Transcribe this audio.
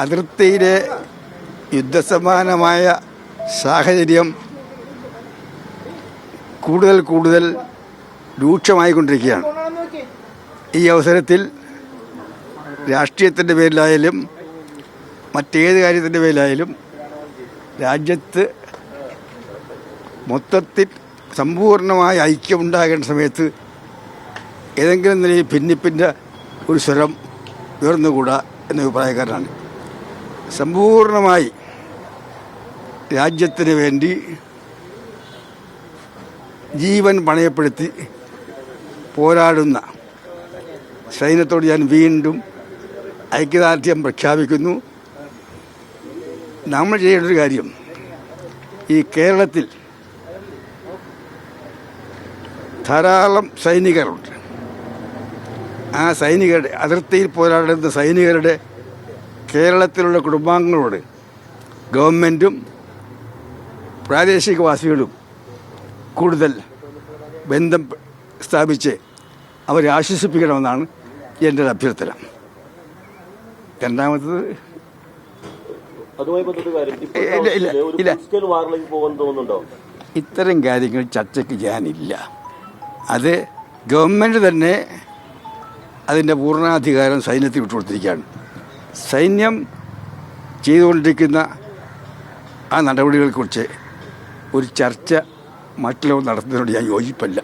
അതിർത്തിയിലെ യുദ്ധസമാനമായ സാഹചര്യം കൂടുതൽ കൂടുതൽ രൂക്ഷമായിക്കൊണ്ടിരിക്കുകയാണ്. ഈ അവസരത്തിൽ രാഷ്ട്രീയത്തിന്റെ പേരിലായാലും മറ്റേത് കാര്യത്തിന്റെ പേരിലായാലും രാജ്യത്ത് മൊത്തത്തിൽ സമ്പൂർണമായ ഐക്യമുണ്ടാകേണ്ട സമയത്ത് ഏതെങ്കിലും നിലയിൽ ഭിന്നിപ്പിന്റെ ഒരു സ്വരം ഉയർന്നുകൂടാ എന്ന അഭിപ്രായക്കാരനാണ്. സമ്പൂർണമായി രാജ്യത്തിന് വേണ്ടി ജീവൻ പണയപ്പെടുത്തി പോരാടുന്ന സൈന്യത്തോട് ഞാൻ വീണ്ടും ഐക്യദാർഢ്യം പ്രഖ്യാപിക്കുന്നു. നമ്മൾ ചെയ്യേണ്ട ഒരു കാര്യം ഈ കേരളത്തിൽ ധാരാളം സൈനികരുണ്ട്. ആ സൈനികരുടെ അതിർത്തിയിൽ പോരാടുന്ന സൈനികരുടെ കേരളത്തിലുള്ള കുടുംബാംഗങ്ങളോട് ഗവൺമെന്റും പ്രാദേശികവാസികളും കൂടുതൽ ബന്ധം സ്ഥാപിച്ച് അവരെ ആശ്വസിപ്പിക്കണമെന്നാണ് എന്റെ ഒരു അഭ്യർത്ഥന. രണ്ടാമത്തത് ഇല്ല, ഇല്ല, ഇത്തരം കാര്യങ്ങൾ ചർച്ചയ്ക്ക് ചെയ്യാനില്ല അത് ഗവൺമെന്റ് തന്നെ അതിന്റെ പൂർണാധികാരം സൈന്യത്തിൽ വിട്ടുകൊടുത്തിരിക്കുകയാണ്. സൈന്യം ചെയ്തുകൊണ്ടിരിക്കുന്ന ആ നടപടികളെക്കുറിച്ച് ഒരു ചർച്ച മറ്റുള്ളവർ നടത്തുന്നതിനോട് ഞാൻ യോജിപ്പല്ല.